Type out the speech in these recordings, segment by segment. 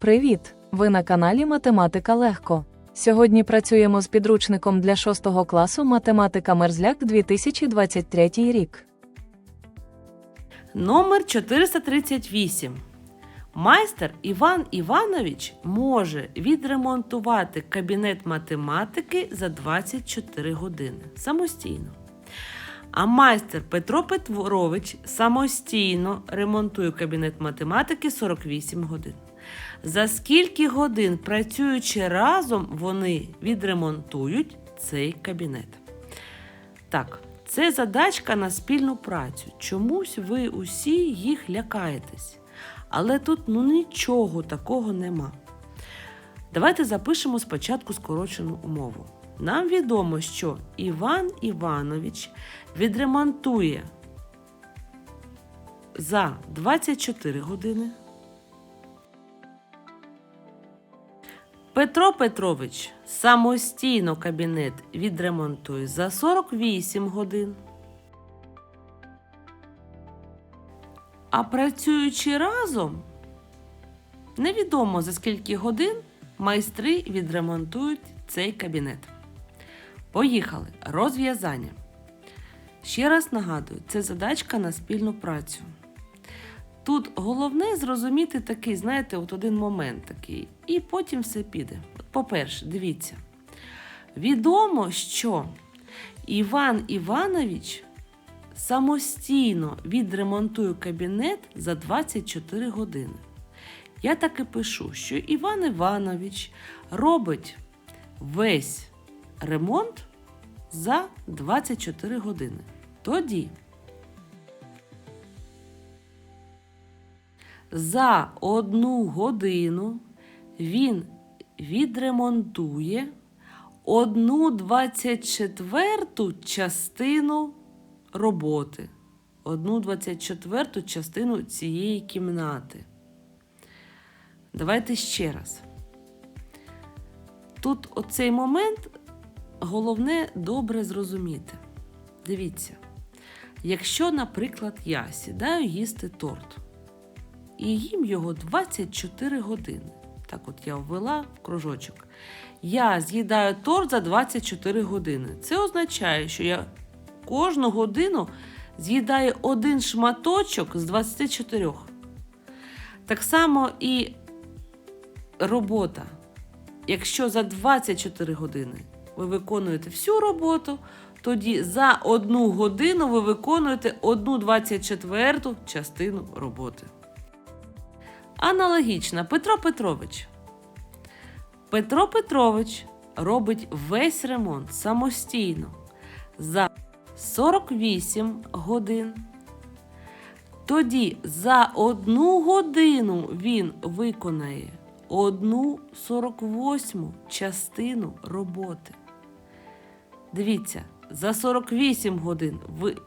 Привіт! Ви на каналі Математика Легко. Сьогодні працюємо з підручником для 6 класу Математика Мерзляк 2023 рік. Номер 438. Майстер Іван Іванович може відремонтувати кабінет математики за 24 години самостійно. А майстер Петро Петрович самостійно ремонтує кабінет математики 48 годин. За скільки годин, працюючи разом, вони відремонтують цей кабінет? Так, це задачка на спільну працю. Чомусь ви усі їх лякаєтесь. Але тут ну нічого такого нема. Давайте запишемо спочатку скорочену умову. Нам відомо, що Іван Іванович відремонтує за 24 години. Петро Петрович самостійно кабінет відремонтує за 48 годин. А працюючи разом, невідомо за скільки годин майстри відремонтують цей кабінет. Поїхали. Розв'язання. Ще раз нагадую, це задачка на спільну працю. Тут головне зрозуміти такий, знаєте, от один момент такий, і потім все піде. По-перше, дивіться. Відомо, що Іван Іванович самостійно відремонтує кабінет за 24 години. Я так і пишу, що Іван Іванович робить весь ремонт за 24 години. Тоді за одну годину він відремонтує одну 24 частину роботи, одну 24 частину цієї кімнати. Давайте ще раз. Тут оцей момент головне добре зрозуміти. Дивіться, якщо, наприклад, я сідаю їсти торт і їм його 24 години. Так от я ввела в кружочок. Я з'їдаю торт за 24 години. Це означає, що я кожну годину з'їдаю один шматочок з 24. Так само і робота. Якщо за 24 години ви виконуєте всю роботу, тоді за одну годину ви виконуєте одну 24 частину роботи. Аналогічно, Петро Петрович. Петро Петрович робить весь ремонт самостійно за 48 годин. Тоді за одну годину він виконає одну 48 частину роботи. Дивіться, за 48 годин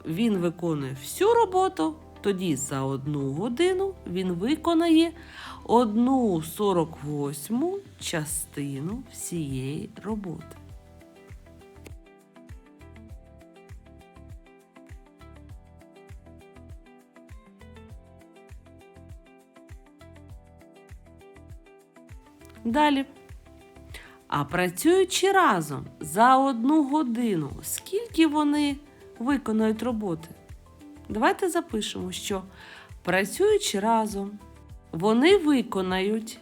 він виконує всю роботу, тоді за одну годину він виконає одну 48 частину всієї роботи. Далі. А працюючи разом за одну годину, скільки вони виконують роботи? Давайте запишемо, що працюючи разом, вони виконають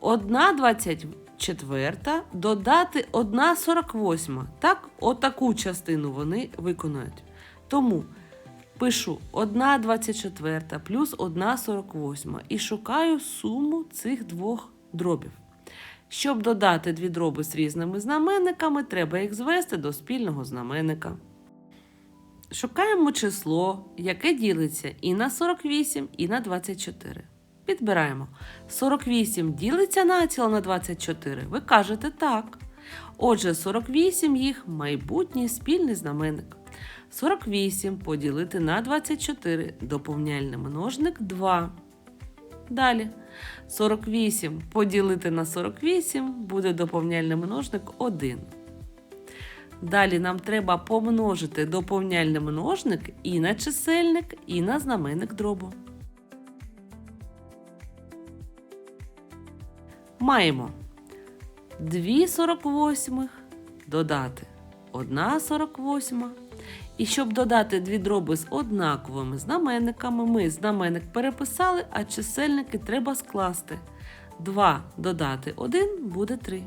1,24 додати 1,48. Так, отаку частину вони виконають. Тому пишу 1,24 плюс 1,48 і шукаю суму цих двох дробів. Щоб додати дві дроби з різними знаменниками, треба їх звести до спільного знаменника. Шукаємо число, яке ділиться і на 48, і на 24. Підбираємо. 48 ділиться націло на 24. Ви кажете так. Отже, 48 їх майбутній спільний знаменник. 48 поділити на 24 доповняльний множник 2. Далі. 48 поділити на 48 буде доповняльний множник 1. Далі нам треба помножити доповняльний множник і на чисельник, і на знаменник дробу. маємо 2 48 додати 1 48. І щоб додати дві дроби з однаковими знаменниками, ми знаменник переписали, а чисельники треба скласти. 2 додати 1 буде 3.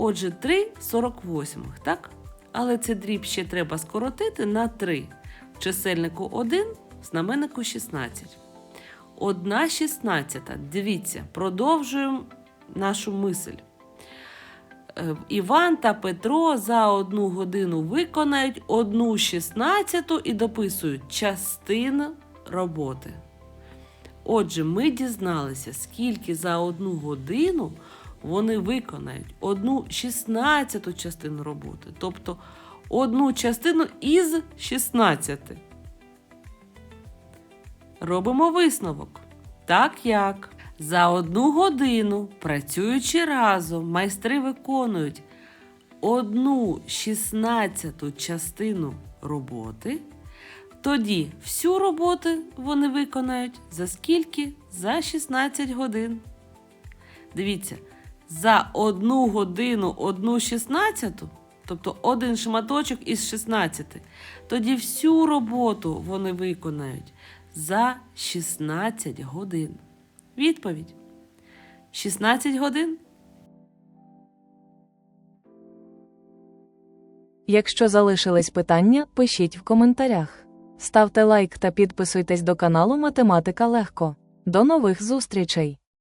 Отже, 3 48, так? Але цей дріб ще треба скоротити на 3. В чисельнику 1, в знаменнику 16. 1 16. Дивіться, продовжуємо нашу мисль. Е, Іван та Петро за одну годину виконають одну шістнадцяту і дописують частину роботи. Отже, ми дізналися, скільки за одну годину вони виконають одну шістнадцяту частину роботи, тобто одну частину із 16. Робимо висновок. Так як за одну годину, працюючи разом, майстри виконують одну шістнадцяту частину роботи, тоді всю роботу вони виконають за скільки? За 16 годин. Дивіться, за одну годину одну шістнадцяту, тобто один шматочок із 16, тоді всю роботу вони виконають за 16 годин. Відповідь: 16 годин. Якщо залишились питання, пишіть в коментарях. Ставте лайк та підписуйтесь до каналу Математика Легко. До нових зустрічей!